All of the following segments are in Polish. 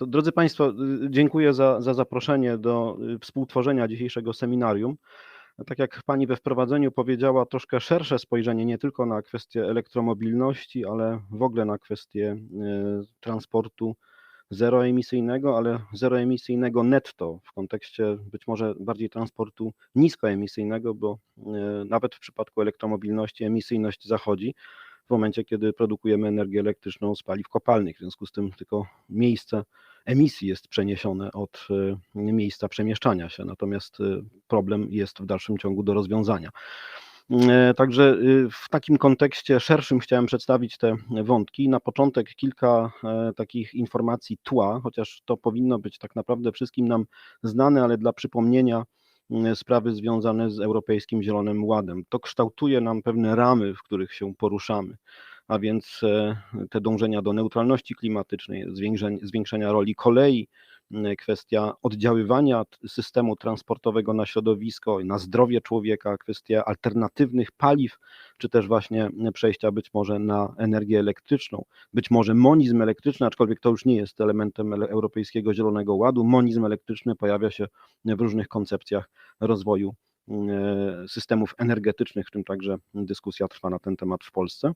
To, drodzy Państwo, y, dziękuję za, za zaproszenie do y, współtworzenia dzisiejszego seminarium. Tak jak Pani we wprowadzeniu powiedziała, troszkę szersze spojrzenie nie tylko na kwestię elektromobilności, ale w ogóle na kwestię y, transportu zeroemisyjnego, ale zeroemisyjnego netto w kontekście być może bardziej transportu niskoemisyjnego, bo nawet w przypadku elektromobilności emisyjność zachodzi w momencie, kiedy produkujemy energię elektryczną z paliw kopalnych. W związku z tym tylko miejsce emisji jest przeniesione od e, miejsca przemieszczania się, natomiast e, problem jest w dalszym ciągu do rozwiązania. E, także w takim kontekście szerszym chciałem przedstawić te wątki. Na początek kilka takich informacji tła, chociaż to powinno być tak naprawdę wszystkim nam znane, ale dla przypomnienia, sprawy związane z Europejskim Zielonym Ładem. To kształtuje nam pewne ramy, w których się poruszamy a więc e, te dążenia do neutralności klimatycznej, zwiększenia roli kolei, kwestia oddziaływania systemu transportowego na środowisko, na zdrowie człowieka, kwestia alternatywnych paliw, czy też właśnie przejścia być może na energię elektryczną, być może monizm elektryczny, aczkolwiek to już nie jest elementem Europejskiego Zielonego Ładu. Monizm elektryczny pojawia się w różnych koncepcjach rozwoju systemów energetycznych, w tym także dyskusja trwa na ten temat w Polsce.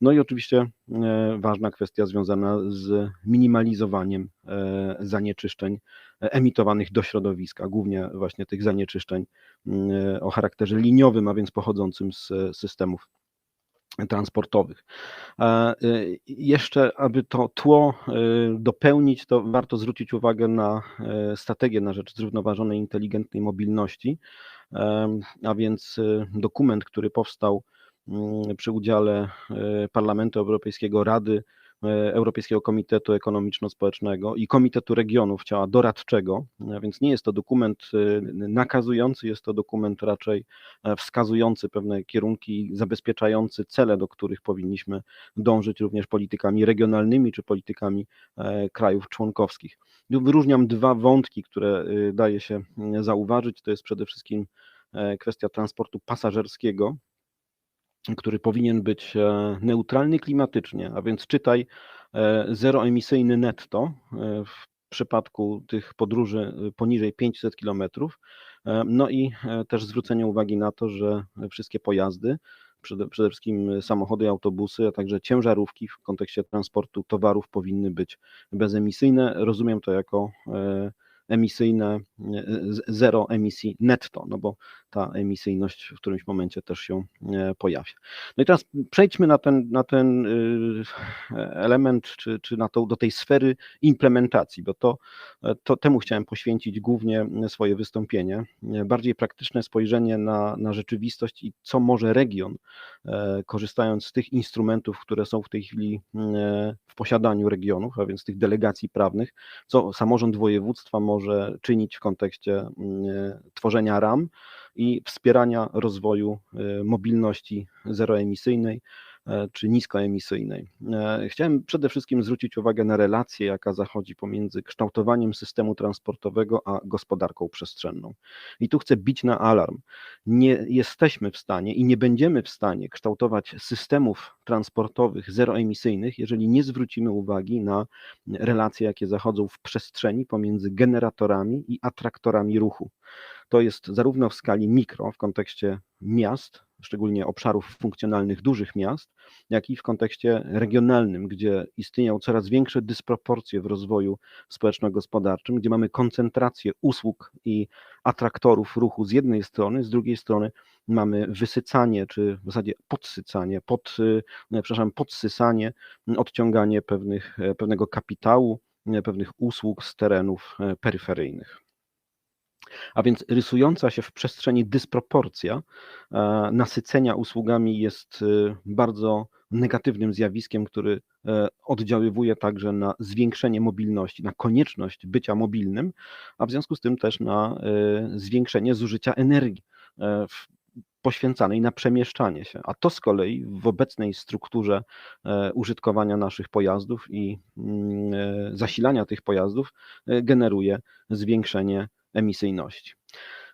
No i oczywiście e, ważna kwestia związana z minimalizowaniem e, zanieczyszczeń emitowanych do środowiska, głównie właśnie tych zanieczyszczeń o charakterze liniowym, a więc pochodzącym z systemów transportowych. E, jeszcze, aby to tło dopełnić, to warto zwrócić uwagę na strategię na rzecz zrównoważonej, inteligentnej mobilności, a więc dokument, który powstał przy udziale e, Parlamentu Europejskiego, Rady e, Europejskiego Komitetu Ekonomiczno-Społecznego i Komitetu Regionów, ciała doradczego, więc nie jest to dokument e, nakazujący, jest to dokument raczej wskazujący pewne kierunki, zabezpieczający cele, do których powinniśmy dążyć również politykami regionalnymi czy politykami krajów członkowskich. Wyróżniam dwa wątki, które daje się zauważyć. To jest przede wszystkim kwestia transportu pasażerskiego, który powinien być e, neutralny klimatycznie, a więc czytaj e, zeroemisyjny netto e, w przypadku tych podróży poniżej 500 km. No i też zwrócenie uwagi na to, że wszystkie pojazdy, przede, wszystkim samochody, autobusy, a także ciężarówki w kontekście transportu towarów powinny być bezemisyjne. Rozumiem to jako emisyjne, zero emisji netto, no bo ta emisyjność w którymś momencie też się e, pojawia. No i teraz przejdźmy na ten, na ten y, element, czy, czy na to, do tej sfery implementacji, bo to, to temu chciałem poświęcić głównie swoje wystąpienie. Bardziej praktyczne spojrzenie na, na rzeczywistość i co może region, e, korzystając z tych instrumentów, które są w tej chwili e, w posiadaniu regionów, a więc tych delegacji prawnych, co samorząd województwa może czynić w kontekście tworzenia ram, i wspierania rozwoju y, mobilności zeroemisyjnej e, czy niskoemisyjnej. E, chciałem przede wszystkim zwrócić uwagę na relację, jaka zachodzi pomiędzy kształtowaniem systemu transportowego a gospodarką przestrzenną. I tu chcę bić na alarm. Nie jesteśmy w stanie i nie będziemy w stanie kształtować systemów transportowych zeroemisyjnych, jeżeli nie zwrócimy uwagi na relacje, jakie zachodzą w przestrzeni pomiędzy generatorami i atraktorami ruchu. To jest zarówno w skali mikro, w kontekście miast, szczególnie obszarów funkcjonalnych dużych miast, jak i w kontekście regionalnym, gdzie istnieją coraz większe dysproporcje w rozwoju społeczno-gospodarczym, gdzie mamy koncentrację usług i atraktorów ruchu z jednej strony, z drugiej strony mamy wysycanie, czy w zasadzie podsycanie, pod, e, przepraszam, podsysanie, odciąganie pewnych, e, pewnego kapitału, e, pewnych usług z terenów peryferyjnych. A więc rysująca się w przestrzeni dysproporcja e, nasycenia usługami jest e, bardzo negatywnym zjawiskiem, który e, oddziaływuje także na zwiększenie mobilności, na konieczność bycia mobilnym, a w związku z tym też na zwiększenie zużycia energii poświęcanej na przemieszczanie się. A to z kolei w obecnej strukturze użytkowania naszych pojazdów i mm, zasilania tych pojazdów generuje zwiększenie emisyjności.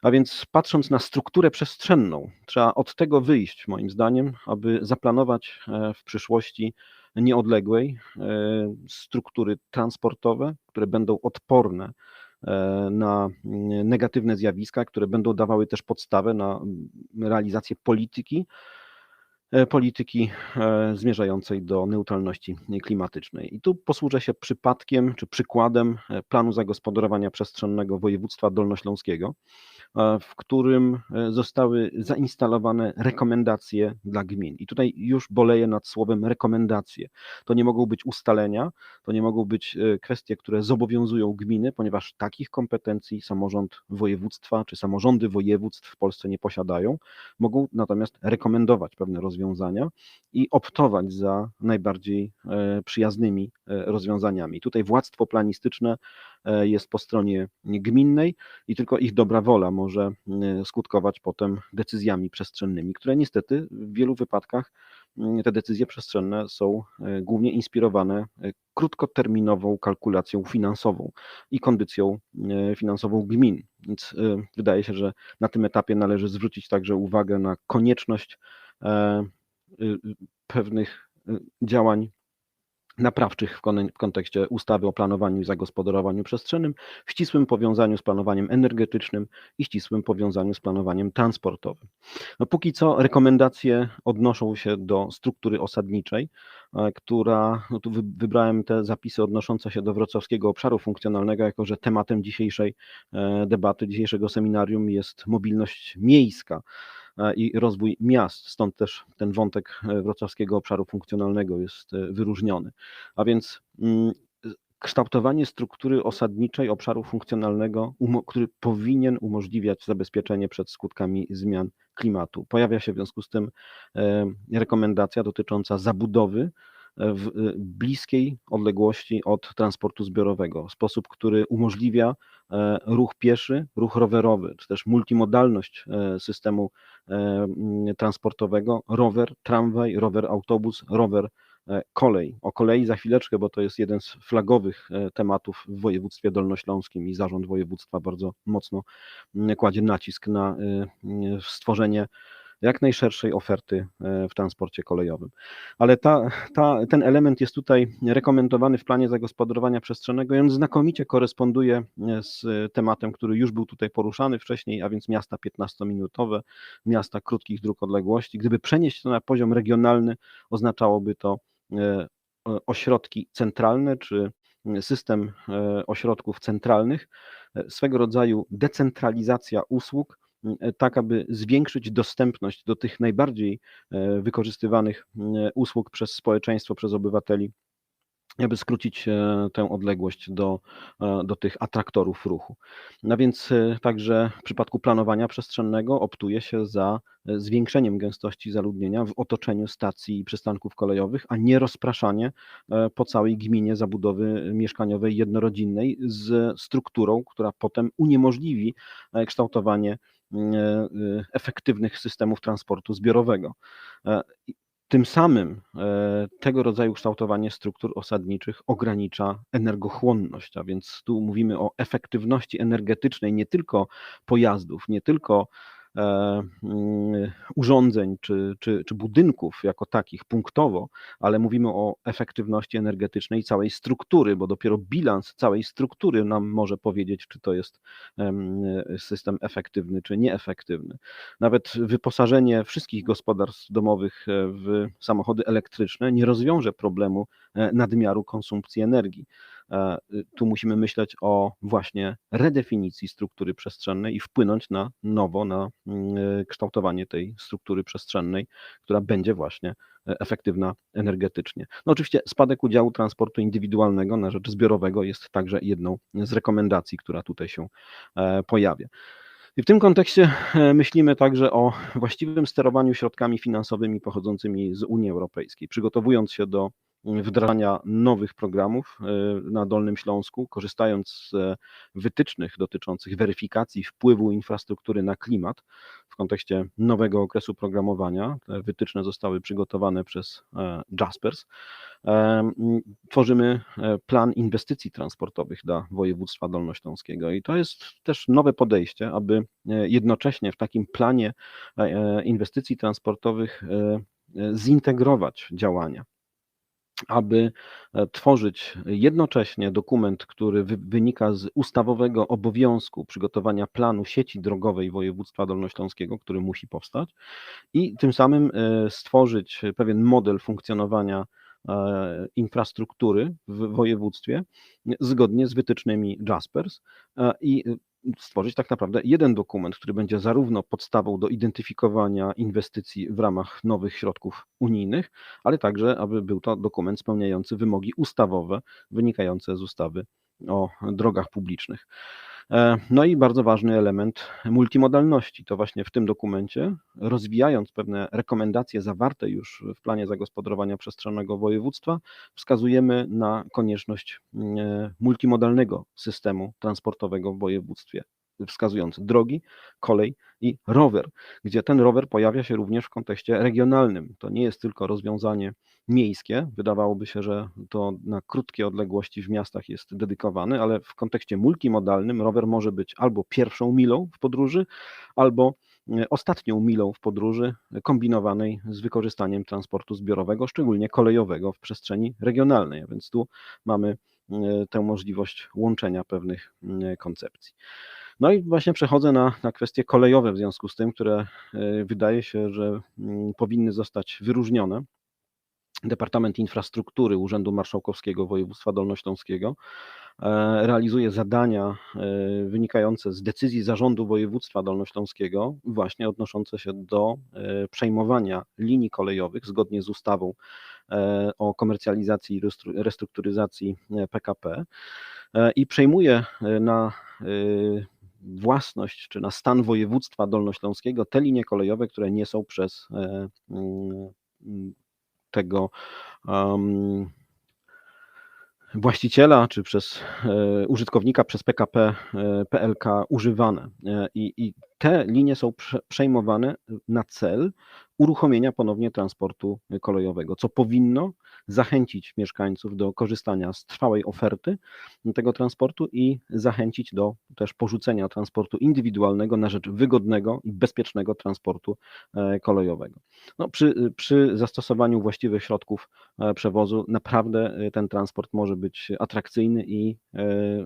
A więc patrząc na strukturę przestrzenną, trzeba od tego wyjść, moim zdaniem, aby zaplanować e, w przyszłości nieodległej struktury transportowe, które będą odporne na negatywne zjawiska, które będą dawały też podstawę na realizację polityki, E, polityki e, zmierzającej do neutralności klimatycznej. I tu posłużę się przypadkiem czy przykładem e, planu zagospodarowania przestrzennego województwa dolnośląskiego, w którym zostały zainstalowane rekomendacje dla gmin. I tutaj już boleję nad słowem rekomendacje. To nie mogą być ustalenia, to nie mogą być kwestie, które zobowiązują gminy, ponieważ takich kompetencji samorząd województwa czy samorządy województw w Polsce nie posiadają. Mogą natomiast rekomendować pewne rozwiązania rozwiązania i optować za najbardziej e, przyjaznymi e, rozwiązaniami. Tutaj władztwo planistyczne e, jest po stronie gminnej i tylko ich dobra wola może skutkować potem decyzjami przestrzennymi, które niestety w wielu wypadkach te decyzje przestrzenne są głównie inspirowane krótkoterminową kalkulacją finansową i kondycją finansową gmin. Więc wydaje się, że na tym etapie należy zwrócić także uwagę na konieczność pewnych y, działań naprawczych w kontekście ustawy o planowaniu i zagospodarowaniu przestrzennym, w ścisłym powiązaniu z planowaniem energetycznym i ścisłym powiązaniu z planowaniem transportowym. No póki co rekomendacje odnoszą się do struktury osadniczej, e, która, no tu wybrałem te zapisy odnoszące się do wrocławskiego obszaru funkcjonalnego, jako że tematem dzisiejszej e, debaty, dzisiejszego seminarium jest mobilność miejska. E, i rozwój miast. Stąd też ten wątek e, wrocławskiego obszaru funkcjonalnego jest e, wyróżniony. A więc mm, kształtowanie struktury osadniczej obszaru funkcjonalnego, który powinien umożliwiać zabezpieczenie przed skutkami zmian klimatu. Pojawia się w związku z tym rekomendacja dotycząca zabudowy w bliskiej odległości od transportu zbiorowego, sposób, który umożliwia e, ruch pieszy, ruch rowerowy, czy też multimodalność e, systemu e, transportowego, rower, tramwaj, rower, autobus, rower, kolej. O kolei za chwileczkę, bo to jest jeden z flagowych tematów w województwie dolnośląskim i zarząd województwa bardzo mocno kładzie nacisk na stworzenie jak najszerszej oferty e, w transporcie kolejowym. Ale ta, ta, ten element jest tutaj rekomendowany w planie zagospodarowania przestrzennego i on znakomicie koresponduje e, z tematem, który już był tutaj poruszany wcześniej, a więc miasta 15-minutowe, miasta krótkich dróg odległości. Gdyby przenieść to na poziom regionalny, oznaczałoby to e, ośrodki centralne czy system ośrodków centralnych, swego rodzaju decentralizacja usług, tak aby zwiększyć dostępność do tych najbardziej e, wykorzystywanych usług przez społeczeństwo, przez obywateli aby skrócić e, tę odległość do, do tych atraktorów ruchu. No więc także w przypadku planowania przestrzennego optuje się za zwiększeniem gęstości zaludnienia w otoczeniu stacji i przystanków kolejowych, a nie rozpraszanie po całej gminie zabudowy mieszkaniowej jednorodzinnej z strukturą, która potem uniemożliwi kształtowanie E, e, efektywnych systemów transportu zbiorowego. E, tym samym tego rodzaju kształtowanie struktur osadniczych ogranicza energochłonność, a więc tu mówimy o efektywności energetycznej nie tylko pojazdów, nie tylko E, urządzeń czy, czy, czy budynków jako takich punktowo, ale mówimy o efektywności energetycznej całej struktury, bo dopiero bilans całej struktury nam może powiedzieć, czy to jest system efektywny, czy nieefektywny. Nawet wyposażenie wszystkich gospodarstw domowych e, w samochody elektryczne nie rozwiąże problemu e, nadmiaru konsumpcji energii. E, y, tu musimy myśleć o właśnie redefinicji struktury przestrzennej i wpłynąć na nowo na mm, e, kształtowanie tej struktury przestrzennej, która będzie właśnie e, efektywna energetycznie. No oczywiście spadek udziału transportu indywidualnego na rzecz zbiorowego jest także jedną z rekomendacji, która tutaj się pojawia. I w tym kontekście myślimy także o właściwym sterowaniu środkami finansowymi pochodzącymi z Unii Europejskiej. Przygotowując się do wdrażania nowych programów e, na Dolnym Śląsku, korzystając z e, wytycznych dotyczących weryfikacji wpływu infrastruktury na klimat w kontekście nowego okresu programowania. Te wytyczne zostały przygotowane przez e, Jaspers. Tworzymy plan inwestycji transportowych dla województwa dolnośląskiego i to jest też nowe podejście, aby jednocześnie w takim planie inwestycji transportowych zintegrować działania aby e, tworzyć jednocześnie dokument, który wy wynika z ustawowego obowiązku przygotowania planu sieci drogowej województwa dolnośląskiego, który musi powstać i tym samym e, stworzyć pewien model funkcjonowania e, infrastruktury w województwie zgodnie z wytycznymi Jaspers i stworzyć tak naprawdę jeden dokument, który będzie zarówno podstawą do identyfikowania inwestycji w ramach nowych środków unijnych, ale także, aby był to dokument spełniający wymogi ustawowe wynikające z ustawy o drogach publicznych. E, no i bardzo ważny element multimodalności. To właśnie w tym dokumencie, rozwijając pewne rekomendacje zawarte już w planie zagospodarowania przestrzennego województwa, wskazujemy na konieczność e, multimodalnego systemu transportowego w województwie wskazując drogi, kolej i rower, gdzie ten rower pojawia się również w kontekście regionalnym. To nie jest tylko rozwiązanie miejskie, wydawałoby się, że to na krótkie odległości w miastach jest dedykowany, ale w kontekście multimodalnym rower może być albo pierwszą milą w podróży, albo e, ostatnią milą w podróży kombinowanej z wykorzystaniem transportu zbiorowego, szczególnie kolejowego w przestrzeni regionalnej. A więc tu mamy e, tę możliwość łączenia pewnych e, koncepcji. No i właśnie przechodzę na, na kwestie kolejowe w związku z tym, które e, wydaje się, że mm, powinny zostać wyróżnione. Departament Infrastruktury Urzędu Marszałkowskiego Województwa Dolnośląskiego e, realizuje zadania e, wynikające z decyzji Zarządu Województwa Dolnośląskiego, właśnie odnoszące się do przejmowania linii kolejowych zgodnie z ustawą o komercjalizacji i restrukturyzacji PKP i przejmuje na własność czy na stan województwa dolnośląskiego te linie kolejowe, które nie są przez e, mm, tego właściciela czy przez e, użytkownika, przez PKP e, PLK używane. I, I, te linie są przejmowane na cel uruchomienia ponownie transportu kolejowego, co powinno zachęcić mieszkańców do korzystania z trwałej oferty tego transportu i zachęcić do też porzucenia transportu indywidualnego na rzecz wygodnego i bezpiecznego transportu e, kolejowego. No, przy, przy zastosowaniu właściwych środków e, przewozu naprawdę e, ten transport może być atrakcyjny i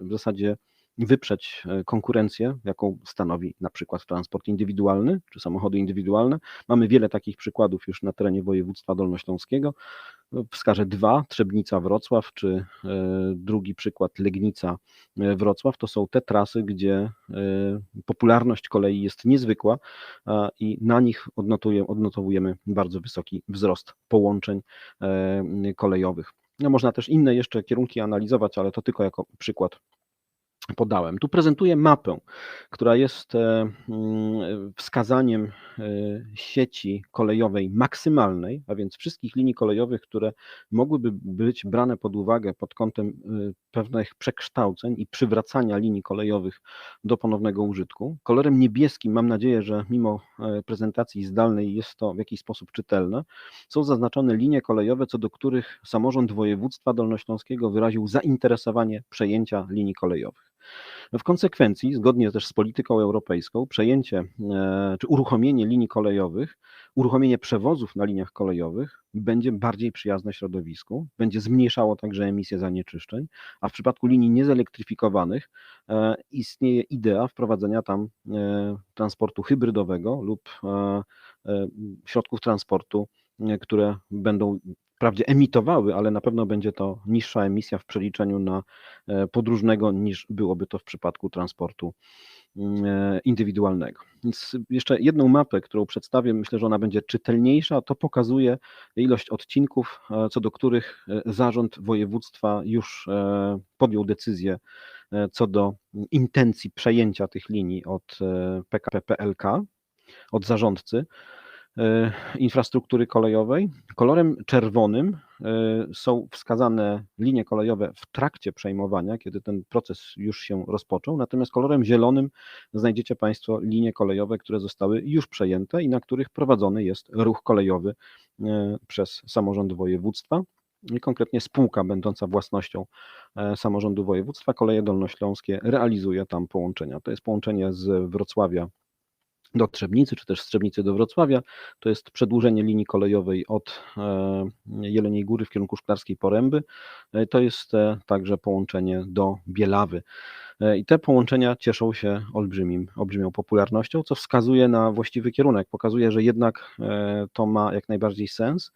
w zasadzie wyprzeć e, konkurencję, jaką stanowi na przykład transport indywidualny czy samochody indywidualne. Mamy wiele takich przykładów już na terenie województwa dolnośląskiego. No, wskażę dwa, Trzebnica Wrocław, czy e, drugi przykład Legnica e, Wrocław. To są te trasy, gdzie popularność kolei jest niezwykła i na nich odnotowujemy bardzo wysoki wzrost połączeń kolejowych. No, można też inne jeszcze kierunki analizować, ale to tylko jako przykład podałem. Tu prezentuję mapę, która jest e, mm, wskazaniem e, sieci kolejowej maksymalnej, a więc wszystkich linii kolejowych, które mogłyby być brane pod uwagę pod kątem e, pewnych przekształceń i przywracania linii kolejowych do ponownego użytku. Kolorem niebieskim, mam nadzieję, że mimo prezentacji zdalnej jest to w jakiś sposób czytelne, są zaznaczone linie kolejowe, co do których samorząd województwa dolnośląskiego wyraził zainteresowanie przejęcia linii kolejowych. W konsekwencji, zgodnie też z polityką europejską, przejęcie e, czy uruchomienie linii kolejowych, uruchomienie przewozów na liniach kolejowych będzie bardziej przyjazne środowisku, będzie zmniejszało także emisję zanieczyszczeń, a w przypadku linii niezelektryfikowanych e, istnieje idea wprowadzenia tam e, transportu hybrydowego lub środków transportu, które będą wprawdzie emitowały, ale na pewno będzie to niższa emisja w przeliczeniu na e, podróżnego niż byłoby to w przypadku transportu mm, e, indywidualnego. Więc jeszcze jedną mapę, którą przedstawię, myślę, że ona będzie czytelniejsza, to pokazuje ilość odcinków, e, co do których zarząd województwa już podjął decyzję co do intencji przejęcia tych linii od PKP PLK, od zarządcy. E, infrastruktury kolejowej. Kolorem czerwonym e, są wskazane linie kolejowe w trakcie przejmowania, kiedy ten proces już się rozpoczął, natomiast kolorem zielonym znajdziecie Państwo linie kolejowe, które zostały już przejęte i na których prowadzony jest ruch kolejowy e, przez samorząd województwa konkretnie spółka będąca własnością samorządu województwa, Koleje Dolnośląskie realizuje tam połączenia. To jest połączenie z Wrocławia do Trzebnicy, czy też z Trzebnicy do Wrocławia. To jest przedłużenie linii kolejowej od e, Jeleniej Góry w kierunku Szklarskiej Poręby. E, to jest e, także połączenie do Bielawy. I te połączenia cieszą się olbrzymim, olbrzymią popularnością, co wskazuje na właściwy kierunek. Pokazuje, że jednak to ma jak najbardziej sens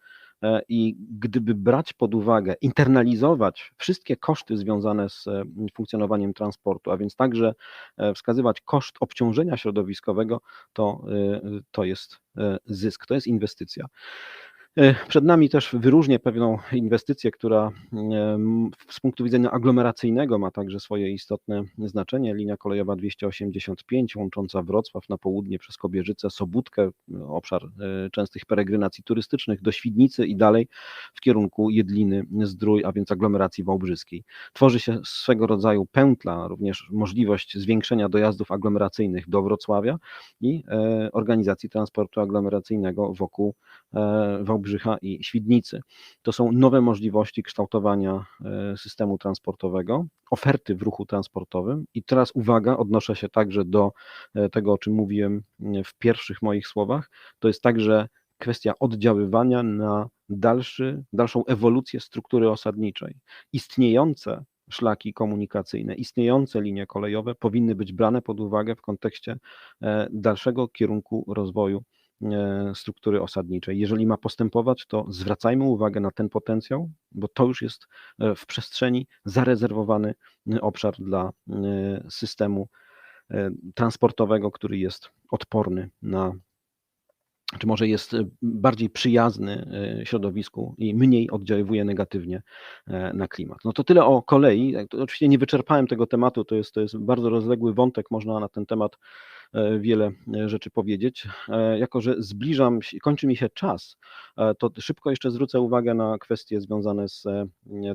I gdyby brać pod uwagę, internalizować wszystkie koszty związane z e, funkcjonowaniem transportu, a więc także e, wskazywać koszt obciążenia środowiskowego, to, to jest zysk, to jest inwestycja. E, przed nami też wyróżnię pewną inwestycję, która z punktu widzenia aglomeracyjnego ma także swoje istotne znaczenie. Linia kolejowa 285 łącząca Wrocław na południe przez Kobierzycę, Sobótkę, obszar e, częstych peregrynacji turystycznych do Świdnicy i dalej w kierunku Jedliny, Zdrój, a więc aglomeracji wałbrzyskiej. Tworzy się swego rodzaju pętla, również możliwość zwiększenia dojazdów aglomeracyjnych do Wrocławia i e, organizacji transportu aglomeracyjnego wokół Wałbrzyskiej Wałbrzycha i Świdnicy. To są nowe możliwości kształtowania e, systemu transportowego, oferty w ruchu transportowym. I teraz uwaga, odnoszę się także do e, tego, o czym mówiłem e, w pierwszych moich słowach. To jest także kwestia oddziaływania na dalszy, dalszą ewolucję struktury osadniczej. Istniejące szlaki komunikacyjne, istniejące linie kolejowe powinny być brane pod uwagę w kontekście dalszego kierunku rozwoju E, struktury osadniczej. Jeżeli ma postępować, to zwracajmy uwagę na ten potencjał, bo to już jest e, w przestrzeni zarezerwowany e, obszar dla systemu transportowego, który jest odporny na czy może jest bardziej przyjazny środowisku i mniej oddziaływuje negatywnie na klimat. No to tyle o kolei. Oczywiście nie wyczerpałem tego tematu, to jest, to jest bardzo rozległy wątek, można na ten temat E, wiele e, rzeczy powiedzieć. E, jako, że zbliżam, kończy mi się czas, to szybko jeszcze zwrócę uwagę na kwestie związane z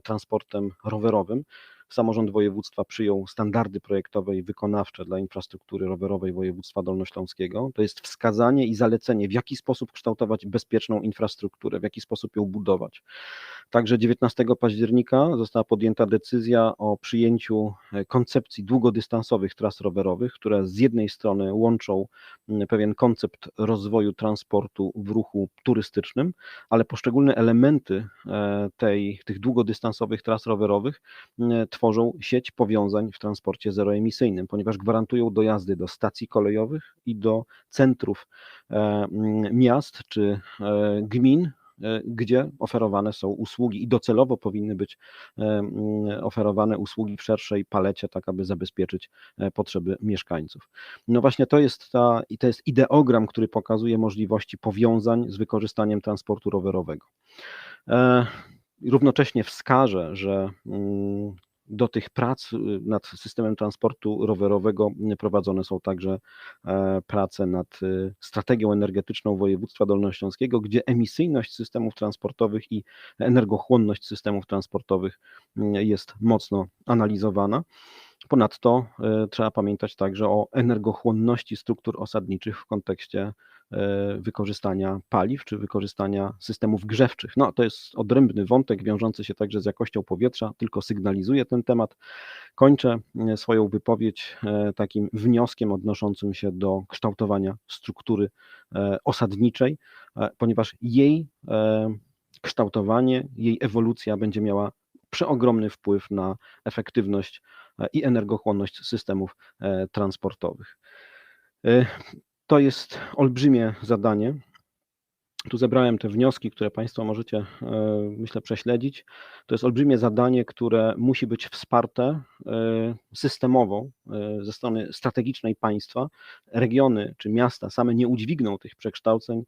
transportem rowerowym. Samorząd województwa przyjął standardy projektowe i wykonawcze dla infrastruktury rowerowej województwa dolnośląskiego. To jest wskazanie i zalecenie, w jaki sposób kształtować bezpieczną infrastrukturę, w jaki sposób ją budować. Także 19 października została podjęta decyzja o przyjęciu e, koncepcji długodystansowych tras rowerowych, które z jednej strony łączą pewien koncept rozwoju transportu w ruchu turystycznym, ale poszczególne elementy e, tej, tych długodystansowych tras rowerowych tworzą sieć powiązań w transporcie zeroemisyjnym, ponieważ gwarantują dojazdy do stacji kolejowych i do centrów e, miast czy gmin, E, gdzie oferowane są usługi i docelowo powinny być e, mm, oferowane usługi w szerszej palecie, tak aby zabezpieczyć e, potrzeby mieszkańców. No właśnie to jest ta, i to jest ideogram, który pokazuje możliwości powiązań z wykorzystaniem transportu rowerowego. Równocześnie wskażę, że mm, do tych prac y, nad systemem transportu rowerowego prowadzone są także e, prace nad y, strategią energetyczną województwa dolnośląskiego, gdzie emisyjność systemów transportowych i energochłonność systemów transportowych jest mocno analizowana. Ponadto trzeba pamiętać także o energochłonności struktur osadniczych w kontekście wykorzystania paliw czy wykorzystania systemów grzewczych. No, to jest odrębny wątek wiążący się także z jakością powietrza, tylko sygnalizuję ten temat. Kończę e, swoją wypowiedź e, takim wnioskiem odnoszącym się do kształtowania struktury osadniczej, ponieważ jej kształtowanie, jej ewolucja będzie miała przeogromny wpływ na efektywność i energochłonność systemów transportowych. To jest olbrzymie zadanie. Tu zebrałem te wnioski, które Państwo możecie, e, myślę, prześledzić. To jest olbrzymie zadanie, które musi być wsparte e, systemowo e, ze strony strategicznej państwa. Regiony czy miasta same nie udźwigną tych przekształceń.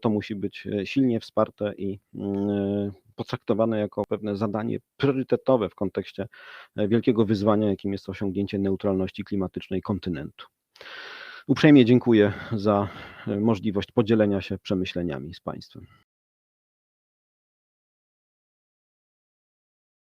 To musi być silnie wsparte i mm, potraktowane jako pewne zadanie priorytetowe w kontekście wielkiego wyzwania, jakim jest osiągnięcie neutralności klimatycznej kontynentu. Uprzejmie dziękuję za e, możliwość podzielenia się przemyśleniami z Państwem.